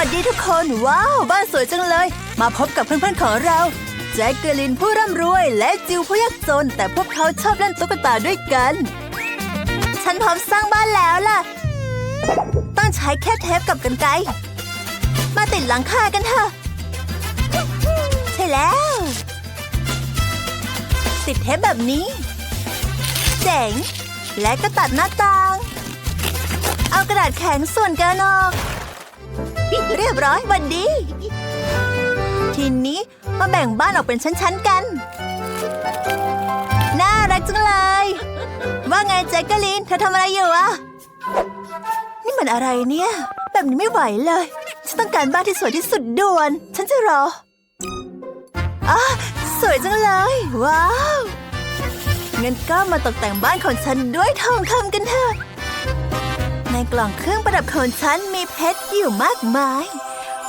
วัสดีทุกคน ว้าว บ้านสวยจังเลย มาพบกับเพื่อนๆของเรา แจ็คเกอลินผู้ร่ำรวย และจิวผู้ยากจน แต่พวกเขาชอบเล่นตุ๊กตาด้วยกัน ฉันพร้อมสร้างบ้านแล้วล่ะ ต้องใช้แค่เทปกับกันไกมาติดหลังคากันเถอะ ใช่แล้ว ติดเทปแบบนี้ เจ๋ง และก็ตัดหน้าต่าง เอากระดาษแข็งส่วนกันออก เรียบร้อยวันดี ทีนี้มาแบ่งบ้านออกเป็นชั้นๆกัน น่ารักจังเลย ว่าไงแจ็คเกอลินเธอทำอะไรอยู่อะนี่มันอะไรเนี่ย แบบนี้ไม่ไหวเลย ฉันต้องการบ้านที่สวยที่สุดด่วน ฉันจะรออะสวยจังเลย ว้าวงั้นก็มาตกแต่งบ้านของฉันด้วยทองคำกันเถอะ ในกล่องเครื่องประดับของฉันมีเพชรอยู่มากมาย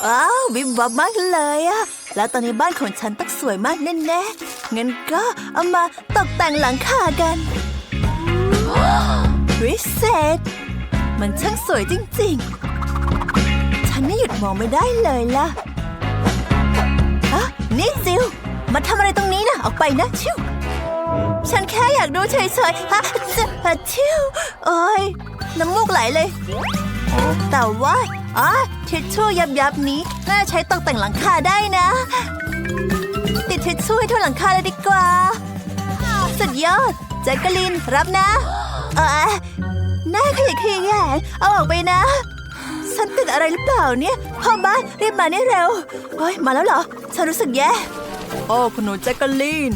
ว้าววิบวับมากเลยอะแล้วตอนนี้บ้านของฉันต้องสวยมากแน่ๆงั้นก็เอามาตกแต่งหลังคากันวิเศษ มันช่างสวยจริงๆ ฉันไม่หยุดมองไม่ได้เลยล่ะอะนี่จิวมาทำอะไรตรงนี้นะออกไปนะชิวฉันแค่อยากดูเฉยๆฮะจะฮะชิวโอ้ย น้ำมูกไหลเลย แต่ว่าอ๋อทิชชู่ยับยับนี้น่าใช้ตกแต่งหลังคาได้นะ ติดทิชชู่ให้ทั่วหลังคาเลยดีกว่า สุดยอดแจ็คกลินรับนะ เออหน้าขยิกขยแยงเอาออกไปนะ ฉันติดอะไรหรือเปล่าเนี่ยพ่อบ้านรีบมานี่เร็วเฮ้ยมาแล้วเหรอ ฉันรู้สึกแย่โอ้คุณหนูแจ็คกลิน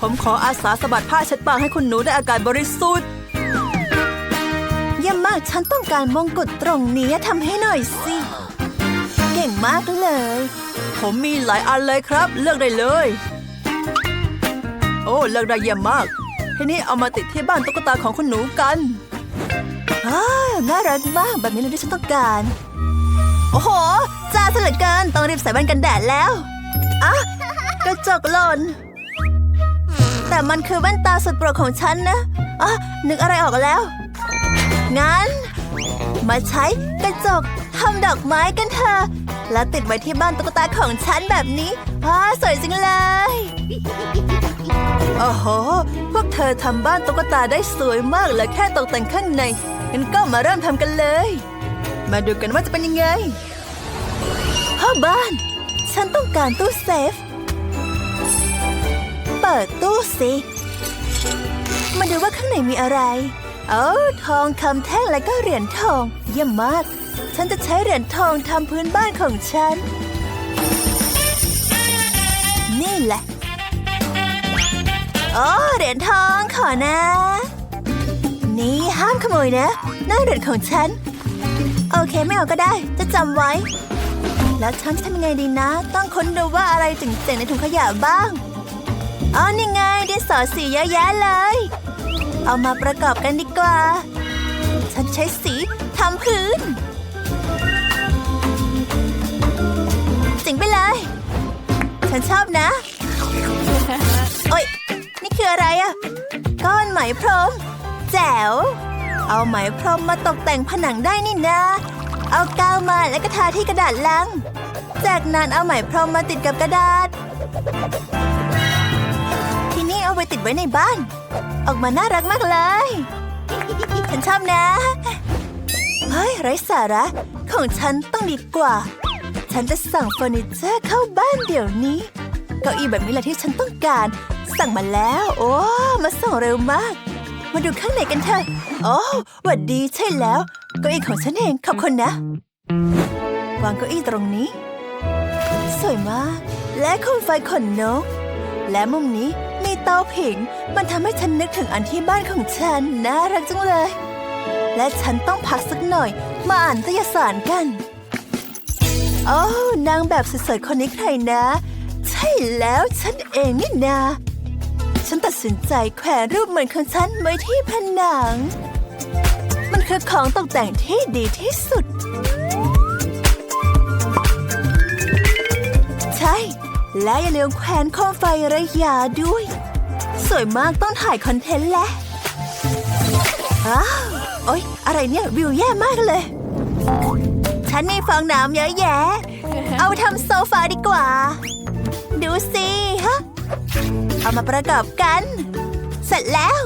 ผมขออาสาสะบัดผ้าเช็ดปากให้คุณหนูได้อากาศบริสุทธิ์ เยี่ยมมากฉันต้องการมงกุฎตรงนี้ทำให้หน่อยสิ เก่งมากเลย ผมมีหลายอันเลยครับ เลือกได้เลย โอ้เลือกได้เยี่ยมมาก ทีนี้เอามาติดที่บ้านตุ๊กตาของคุณหนูกันอ้าน่ารักมากแบบนี้เลยที่ฉันต้องการ โอ้โห จ้าซะเหลือเกินต้องรีบใส่แว่นกันแดดแล้วอะกระจกหล่นแต่มันคือแว่นตาสุดโปรดของฉันนะอะนึกอะไรออกแล้ว งั้น มาใช้กระจกทำดอกไม้กันเถอะ แล้วติดไว้ที่บ้านตุ๊กตาของฉันแบบนี้ว้าสวยจังเลย โอ้โห พวกเธอทำบ้านตุ๊กตาได้สวยมากและแค่ตกแต่งข้างในงั้นก็มาเริ่มทำกันเลย มาดูกันว่าจะเป็นยังไงพ่อบ้าน ฉันต้องการตู้เซฟ เปิดตู้สิ มาดูว่าข้างในมีอะไร เอ้ทองคำแท่งและก็เหรียญทอง เยี่ยมมาก ฉันจะใช้เหรียญทองทำพื้นบ้านของฉัน นี่แหละโอ้เหรียญทองขอนะ นี่ห้ามขโมยนะนั่นเหรียญของฉัน โอเคไม่เอาก็ได้ จะจำไว้ แล้วฉันจะทำยังไงดีนะ ต้องค้นดูว่าอะไรเจ๋งๆในถุงขยะบ้างอ๋อนี่ไงดินสอสีเยอะแยะเลย เอามาประกอบกันดีกว่า ฉันใช้สีทำพื้นเจ๋งไปเลย ฉันชอบนะ โอ๊ยนี่คืออะไรอะก้อนไหมพรม แจ๋ว เอาไหมพรมมาตกแต่งผนังได้นี่นะ เอากาวมาแล้วก็ทาที่กระดาษลัง จากนั้นเอาไหมพรมมาติดกับกระดาษ ทีนี้เอาไปติดไว้ในบ้าน ออกมาน่ารักมากเลย ฉันชอบนะ เฮ้ยไร้สาระ ของฉันต้องดีกว่า ฉันจะสั่งเฟอร์นิเจอร์เข้าบ้านเดี๋ยวนี้ เก้าอี้แบบนี้แหละที่ฉันต้องการ สั่งมาแล้ว โอ้มาส่งเร็วมาก มาดูข้างในกันเถอะ โอ้หวัดดีใช่แล้ว เก้าอี้ของฉันเองขอบคุณนะ วางเก้าอี้ตรงนี้ สวยมาก และโคมไฟขนนก และมุมนี้ เตาผิง มันทำให้ฉันนึกถึงอันที่บ้านของฉันน่ารักจังเลย และฉันต้องพักสักหน่อย มาอ่านนิตยสารกัน โอ้นางแบบสวยๆคนนี้ใครนะ ใช่แล้วฉันเองนี่นาฉันตัดสินใจแขวนรูปเหมือนของฉันไว้ที่ผนัง มันคือของตกแต่งที่ดีที่สุด ใช่ และอย่าลืมแขวนโคมไฟระยะด้วย วยมากต้องถ่ายคอนเทนต์แหละอ้าวโอ๊ย อะไรเนี่ยวิวแย่มากเลยใช่ฉันมีฟองน้ำเยอะแยะ เอาไปทำโซฟาดีกว่า ดูสิฮะ เอามาประกอบกัน เสร็จแล้ว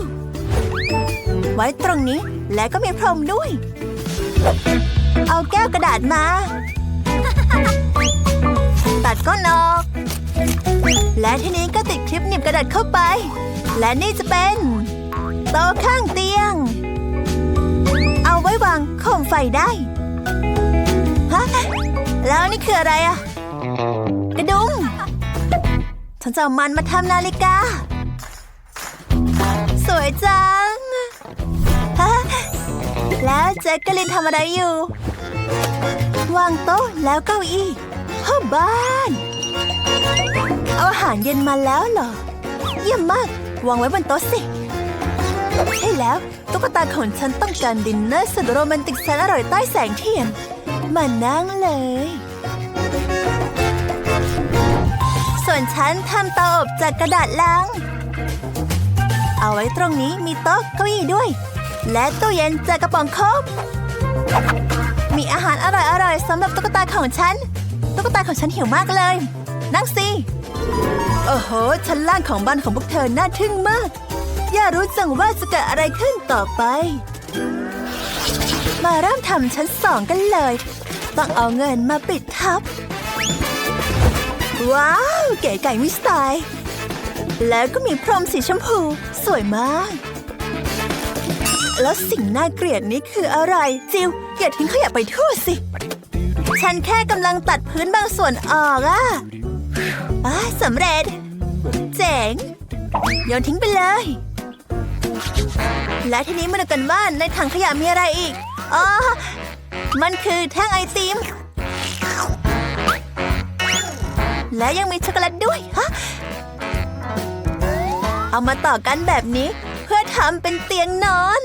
ไว้ตรงนี้แล้วก็มีพรมด้วย เอาแก้วกระดาษมา ตัดก้นออก และทีนี้ก็ติดคลิปหนีบกระดาษเข้าไป และนี่จะเป็นโต๊ะข้างเตียง เอาไว้วางโคมไฟได้ฮะแล้วนี่คืออะไรอะกระดุมฉันจะเอามันมาทำนาฬิกา สวยจังฮะแล้วแจ็คกะลินทำอะไรอยู่ วางโต๊ะแล้วเก้าอี้พ่องบ้าน เอาอาหารเย็นมาแล้วเหรอ เยี่ยมมาก วางไว้บนโต๊ะสิใช่แล้ว ตุ๊กตาของฉันต้องการดินเนอร์สุดโรแมนติกแสนอร่อยใต้แสงเทียน มานั่งเลย ส่วนฉันทำเตาอบจากกระดาษลัง เอาไว้ตรงนี้มีโต๊ะเก้าอี้ด้วย และตู้เย็นจากกระป๋องโคบมีอาหารอร่อยๆสำหรับตุ๊กตาของฉัน ตุ๊กตาของฉันหิวมากเลย นั่งสิ โอ้โห ชั้นล่างของบ้านของพวกเธอน่าทึ่งมาก อย่ารู้จังว่าจะเกิดอะไรขึ้นต่อไป มาเริ่มทำชั้นสองกันเลย ต้องเอาเงินมาปิดทับ ว้าว เก๋ไก่วิสไตล์แล้วก็มีพรมสีชมพู สวยมาก แล้วสิ่งน่าเกลียดนี้คืออะไร จิว อย่าทิ้งขยะไปทั่วสิ ฉันแค่กำลังตัดพื้นบางส่วนออกอะ อะสำเร็จ เจ๋งโยนทิ้งไปเลย และทีนี้มาดูกันว่าในถังขยะมีอะไรอีก อ๋อ มันคือแท่งไอติม และยังมีช็อกโกแลตด้วยฮะเอามาต่อกันแบบนี้เพื่อทำเป็นเตียงนอน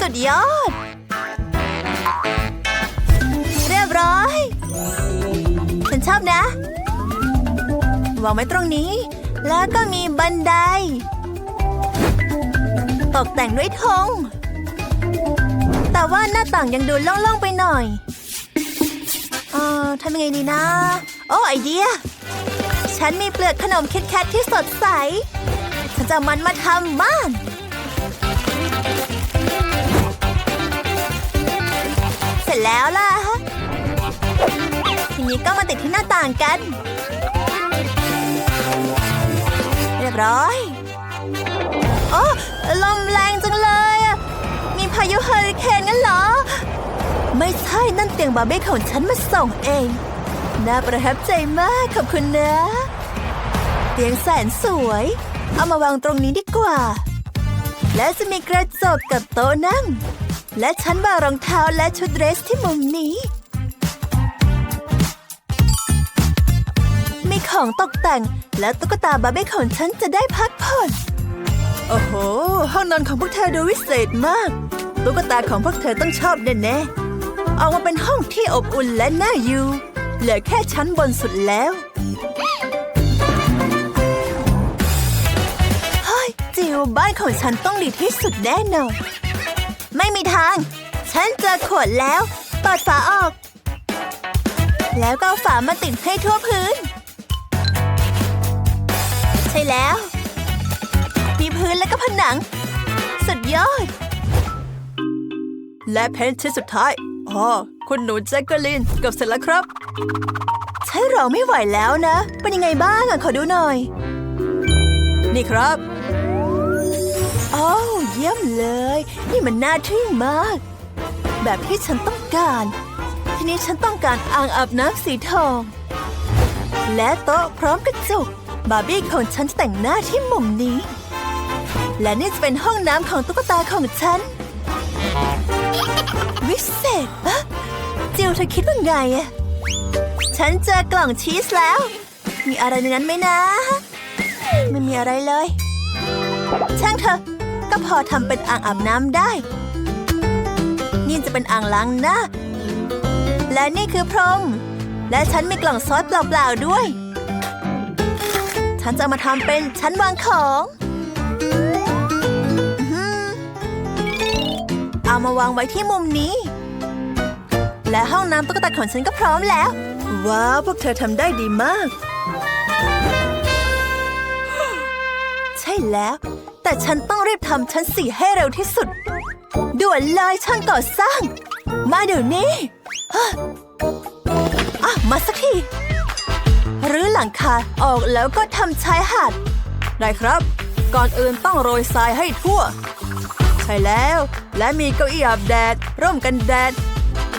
สุดยอด เรียบร้อย ชอบนะ วางไว้ตรงนี้ แล้วก็มีบันได ตกแต่งด้วยธงแต่ว่าหน้าต่างยังดูโล่งๆไปหน่อย เอ่อทำยังไงดีนะ โอ้ไอเดีย ฉันมีเปลือกขนมคิดแคทที่สดใส ฉันจะมันมาทำบ้านเสร็จแล้วล่ะ ทีนี้ก็มาติดที่หน้าต่างกัน เรียบร้อยโอ้ลมแรงจังเลย มีพายุเฮอริเคนงั้นเหรอ ไม่ใช่นั่นเตียงบาร์บี้ของฉันมาส่งเอง น่าประทับใจมากขอบคุณนะ เตียงแสนสวย เอามาวางตรงนี้ดีกว่า และจะมีกระจกกับโต๊ะนั่ง และฉันวางรองเท้าและชุดเดรสที่มุมนี้ ของตกแต่ง และตุ๊กตาบาร์บี้ของฉันจะได้พักผ่อน โอ้โห ห้องนอนของพวกเธอดูวิเศษมาก ตุ๊กตาของพวกเธอต้องชอบแน่ๆออกมาเป็นห้องที่อบอุ่นและน่าอยู่ เหลือแค่ชั้นบนสุดแล้ว เฮ้ย จิวบ้านของฉันต้องดีที่สุดแน่นอน ไม่มีทาง ฉันเจอขวดแล้วเปิดฝาออก แล้วก็เอาฝามาติดให้ทั่วพื้น ใช่แล้ว มีพื้นและก็ผนัง สุดยอด และเพนชิ้นสุดท้ายอ๋อคุณหนูแจ็คเกอลินเกับเสร็จแล้วครับ ใช่เราไม่ไหวแล้วนะ เป็นยังไงบ้างอะขอดูหน่อย นี่ครับโอ้าวเยี่ยมเลย นี่มันน่าทึ่งมาก แบบที่ฉันต้องการ ทีนี้ฉันต้องการอ่างอาบน้ำสีทอง และโต๊ะพร้อมกระจก บาร์บี้ของฉันจะแต่งหน้าที่มุมนี้ และนี่จะเป็นห้องน้ำของตุ๊กตาของฉัน วิเศษอะจิวเธอคิดว่าไงอะฉันเจอกล่องชีสแล้ว มีอะไรในนั้นไหมนะ ไม่มีอะไรเลย ช่างเถอะ ก็พอทำเป็นอ่างอาบน้ำได้ นี่จะเป็นอ่างล้างหน้า และนี่คือพรม และฉันมีกล่องซอสเปล่าๆด้วย ฉันจะมาทำเป็นชั้นวางของ เอามาวางไว้ที่มุมนี้ และห้องน้ำตุ๊กตาของฉันก็พร้อมแล้ว ว้าว พวกเธอทำได้ดีมาก ใช่แล้ว แต่ฉันต้องรีบทำชั้นสี่ให้เร็วที่สุด ด่วนเลยช่างก่อสร้าง มาเดี๋ยวนี้อะมาสักที หลังคาออกแล้วก็ทำชายหาด ได้ครับ ก่อนอื่นต้องโรยทรายให้ทั่ว ใช่แล้ว และมีเก้าอี้อาบแดด ร่มกันแดด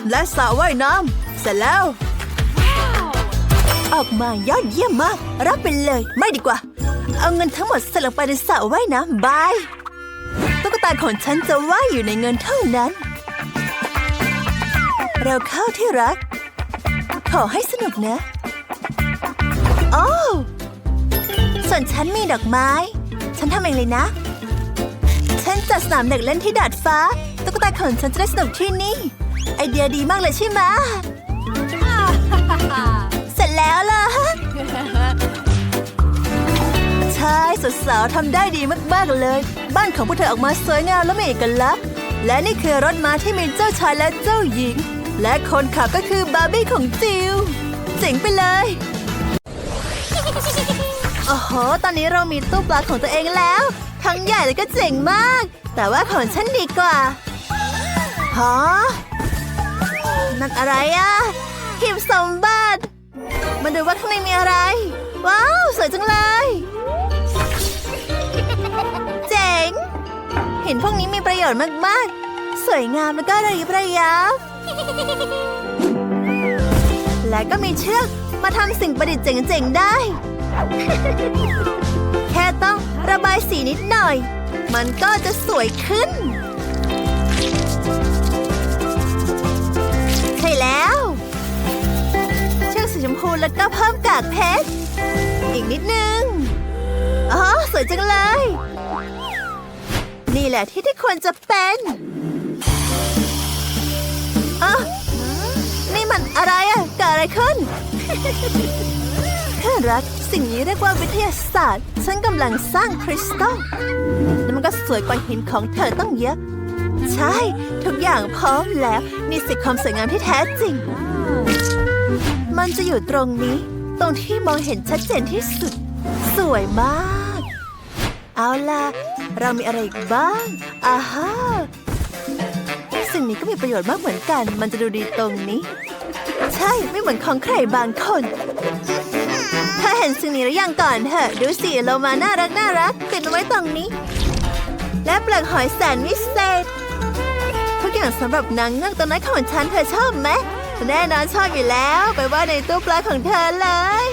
และสระว่ายน้ำเสร็จแล้ว ออกมายอดเยี่ยมมาก รับไปเลย ไม่ดีกว่า เอาเงินทั้งหมดใส่ลงไปในสระว่ายน้ำบายตุ๊กตาของฉันจะว่ายอยู่ในเงินเท่านั้น เราเข้าที่รัก ขอให้สนุกนะ โอ้วส่วนฉันมีดอกไม้ ฉันทำเองเลยนะ ฉันจัดสนามเด็กเล่นที่ดาดฟ้า ตุ๊กตาของฉันจะได้สนุกที่นี่ ไอเดียดีมากเลยใช่ไหมะเสร็จแล้วล่ะใช่สาวๆทำได้ดีมากๆเลย บ้านของพวกเธอออกมาสวยงามและมีเอกลักษณ์และนี่คือรถม้าที่มีเจ้าชายและเจ้าหญิง และคนขับก็คือบาร์บี้ของจิวเจ๋งไปเลย โอ้โห ตอนนี้เรามีตู้ปลาของตัวเองแล้ว ทั้งใหญ่และก็เจ๋งมาก แต่ว่าของฉันดีกว่าฮะนั่นอะไรอะหีบสมบัติมาดูว่าข้างในมีอะไร ว้าว สวยจังเลย เจ๋ง เห็นพวกนี้มีประโยชน์มาก ๆ สวยงามแล้วก็ระยิบระยับและก็มีเชือกมาทำสิ่งประดิษฐ์เจ๋ง ๆ ได้ แค่ต้องระบายสีนิดหน่อย มันก็จะสวยขึ้น ใช่แล้วเชือกสีชมพูแล้วก็เพิ่มกากเพชร อีกนิดนึง อ๋อ สวยจังเลย นี่แหละที่ที่ควรจะเป็นอ๋อนี่มันอะไรอะเกิดอะไรขึ้น พื่อนรัก สิ่งนี้เรียกว่าวิทยาศาสตร์ ฉันกำลังสร้างคริสตัลแล้วมันก็สวยกว่าหินของเธอต้องเยอะ ใช่ ทุกอย่างพร้อมแล้ว นี่สิความสวยงามที่แท้จริง มันจะอยู่ตรงนี้ ตรงที่มองเห็นชัดเจนที่สุด สวยมาก เอาล่ะ เรามีอะไรอีกบ้างอาฮาสิ่งนี้ก็มีประโยชน์มากเหมือนกัน มันจะดูดีตรงนี้ ใช่ไม่เหมือนของใครบางคน เห็นสิ่งนี้หรือยังก่อนเถอะ ดูสิโลมาน่ารักน่ารักติดเอาไว้ตรงนี้ และเปลือกหอยแสนวิเศษ ทุกอย่างสำหรับนางเงือกตัวน้อยของฉันเธอชอบไหมแน่นอนชอบอยู่แล้ว ไปว่าในตู้ปลาของเธอเลย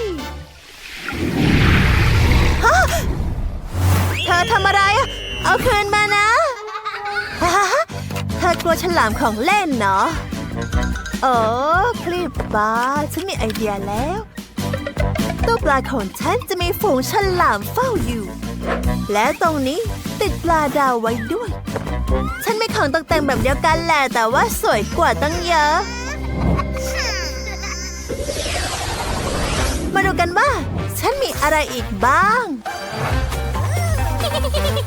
ฮะเธอทำอะไรอะเอาคืนมานะฮะเธอกลัวฉลามของเล่นเนาะโอ้คลิปปลาฉันมีไอเดียแล้ว ตู้ปลาของฉันจะมีฝูงฉลามเฝ้าอยู่ และตรงนี้ติดปลาดาวไว้ด้วย ฉันไมีของตกแต่งแบบเดียวกันแหละแต่ว่าสวยกว่าตั้งเยอะ มาดูกันว่า ฉันมีอะไรอีกบ้าง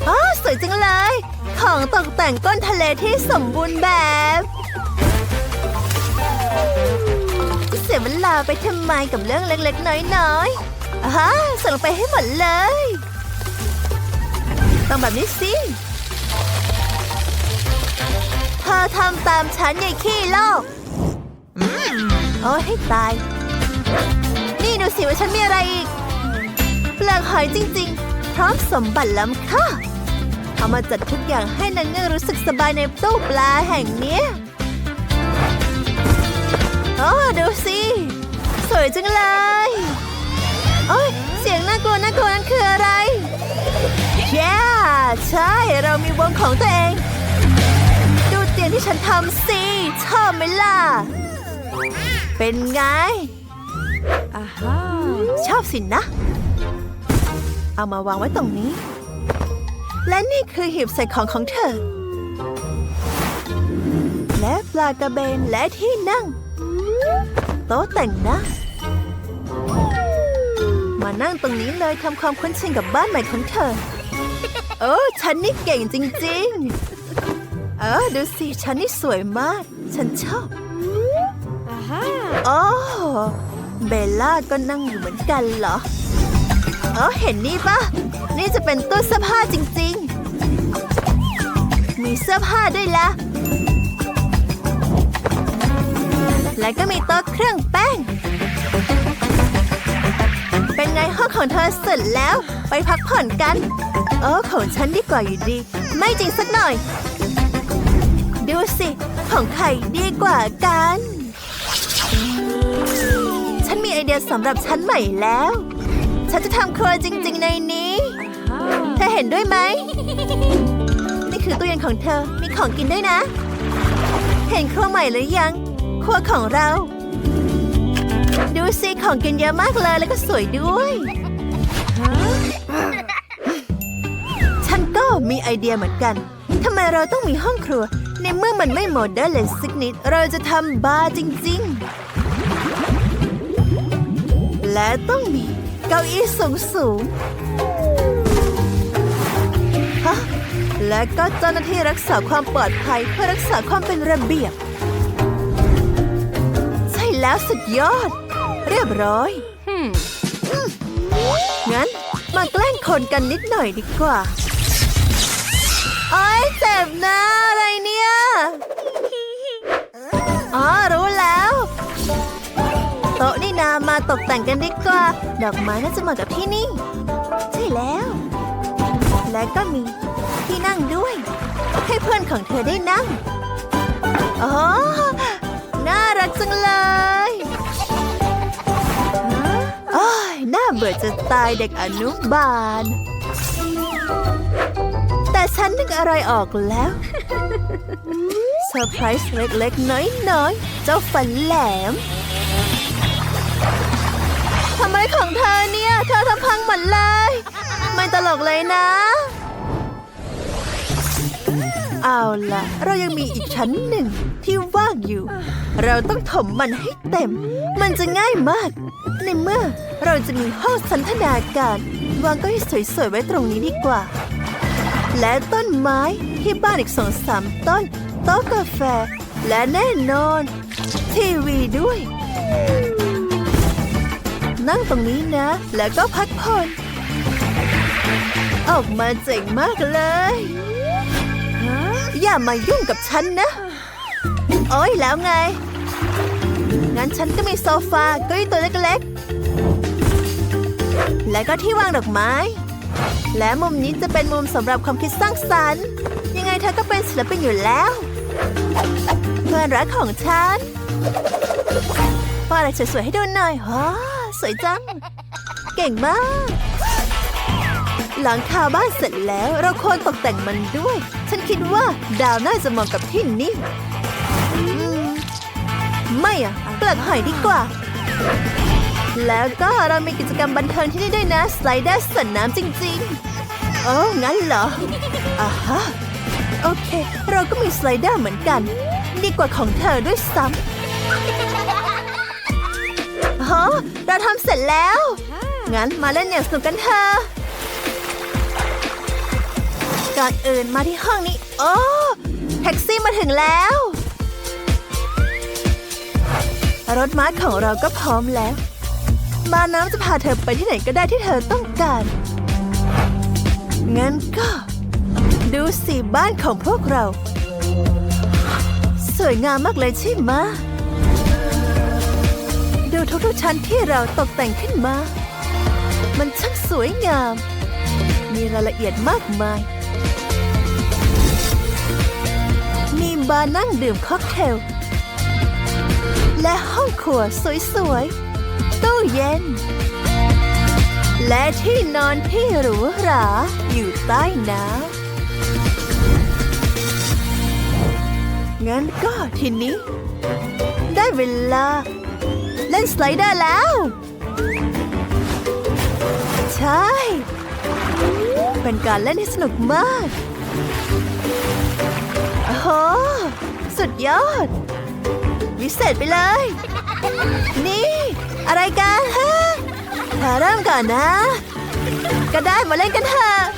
อ๋อสวยจังเลย ของตกแต่งก้นทะเลที่สมบูรณ์แบบ เสียเวลาไปทำไมกับเรื่องเล็กๆ น้อยๆอ่าส่งไปให้หมดเลย ต้องแบบนี้สิเธอทำตามฉันยายขี้โลกโอ้ให้ตาย นี่ดูสิว่าฉันมีอะไรอีก เปลือกหอยจริง ๆ พร้อมสมบัติล้ำค่าเอามาจัดทุกอย่างให้นางเงือกรู้สึกสบายในตู้ปลาแห่งนี้ ยโอ้ดูสิ สวยจังเลยโอ้ยเสียงน่ากลัวน่ากลัวนั่นคืออะไรแย่ใช่ เรามีวงของตัวเอง ดูเตียงที่ฉันทำสิชอบไหมล่ะ เป็นไงชอบสินะ เอามาวางไว้ตรงนี้ และนี่คือหีบใส่ของของเธอ และปลากระเบนและที่นั่ง โต๊ะแต่งหน้ามานั่งตรงนี้เลยทำความคุ้นชินกับบ้านใหม่ของเธอ เออ ฉันนี่เก่งจริง ๆ เออ ดูสิ ฉันนี่สวยมาก ฉันชอบโอ้เบลล่าก็นั่งอยู่เหมือนกันเหรอ เออ เห็นนี่ปะ นี่จะเป็นตู้เสื้อผ้าจริง ๆ มีเสื้อผ้าด้วยละ และก็มีโต๊ะเครื่องแป้ง เป็นไงห้องของเธอเสร็จแล้ว ไปพักผ่อนกันเออของฉันดีกว่าอยู่ดี ไม่จริงสักหน่อย ดูสิ ของใครดีกว่ากัน ฉันมีไอเดียสำหรับฉันใหม่แล้ว ฉันจะทำครัวจริง ๆ ในนี้ เธอเห็นด้วยไหม นี่คือตู้เย็นของเธอ มีของกินด้วยนะ เห็นครัวใหม่หรือยัง ครัวของเรา ดูสิของกินเยอะมากเลยแล้วก็สวยด้วย ฉันก็มีไอเดียเหมือนกันทำไมเราต้องมีห้องครัว ในเมื่อมันไม่โมเดิร์นเลยสักนิด เราจะทำบาร์จริง ๆ และต้องมีเก้าอี้สูงสูงและก็เจ้าหน้าที่รักษาความปลอดภัยเพื่อรักษาความเป็นระเบียบ แล้วสุดยอด เรียบร้อยงั้น มาแกล้งคนกันนิดหน่อยดีกว่าโอ้ยเจ็บนะอะไรเนี่ยอ๋อรู้แล้ว โต๊ะนี่นามาตกแต่งกันดีกว่า ดอกไม้น่าจะเหมาะกับที่นี่ ใช่แล้ว และก็มีที่นั่งด้วย ให้เพื่อนของเธอได้นั่ง อ๋อ น่ารักจังเลยโอ้ยน่าเบื่อจะตายเด็กอนุบาล แต่ฉันนึกอะไรออกแล้วเซอร์ไพรส์เล็กๆ น้อยๆ เจ้าฟันแหลมทำไมของเธอเนี่ย เธอทำพังหมดเลย ไม่ตลกเลยนะ เอาล่ะ เรายังมีอีกชั้นหนึ่งที่ว่างอยู่ เราต้องถมมันให้เต็ม มันจะง่ายมาก ในเมื่อเราจะมีห้องสันทนาการ วางก็ให้สวยๆไว้ตรงนี้ดีกว่า และต้นไม้ที่บ้านอีกสองสามต้น โต๊ะกาแฟ และแน่นอน ทีวีด้วย นั่งตรงนี้นะ แล้วก็พักผ่อนออกมาเจ๋งมากเลย อย่ามายุ่งกับฉันนะ โอ้ยแล้วไง งั้นฉันก็มีโซฟาเก็อี้ตัวเล็กๆ และก็ที่วางดอกไม้ และมุมนี้จะเป็นมุมสำหรับความคิดสร้างสรรค์ ยังไงเธอก็เป็นศิลปินอยู่แล้ว เพื่อนรักของฉันป้าอะไรสวยๆให้ดูหน่อยฮะสวยจัง เก่งมาก หลังคาบ้านเสร็จแล้วเราควรตกแต่งมันด้วย ฉันคิดว่าดาวน่าจะเหมาะกับที่นี่ไม่อะเปลือกหอยดีกว่า แล้วก็เรามีกิจกรรมบันเทิงที่นี่ด้วยนะ สไลเดอร์สวนน้ำจริงๆ โอ้งั้นเหรออ่าฮะโอเค เราก็มีสไลเดอร์เหมือนกัน ดีกว่าของเธอด้วยซ้ำฮะเราทำเสร็จแล้ว งั้นมาเล่นอย่างสนุกกันเถอะ ก่อนอื่นมาที่ห้องนี้ โอ้แท็กซี่มาถึงแล้ว รถม้าของเราก็พร้อมแล้ว มาน้ำจะพาเธอไปที่ไหนก็ได้ที่เธอต้องการ งั้นก็ ดูสิบ้านของพวกเรา สวยงามมากเลยใช่ไหมดูทุกๆชั้นที่เราตกแต่งขึ้นมา มันช่างสวยงาม มีรายละเอียดมากมาย บาร์นั่งดื่มค็อกเทล และห้องครัวสวยๆ ตู้เย็น และที่นอนที่หรูหราอยู่ใต้น้ำงั้นก็ทีนี้ ได้เวลา เล่นสไลเดอร์แล้ว ใช่ เป็นการเล่นที่สนุกมาก หสุดยอด วิเศษไปเลย นี่ อะไรกันฮะเธอเริ่มก่อนนะ ก็ได้มาเล่นกันเถอะ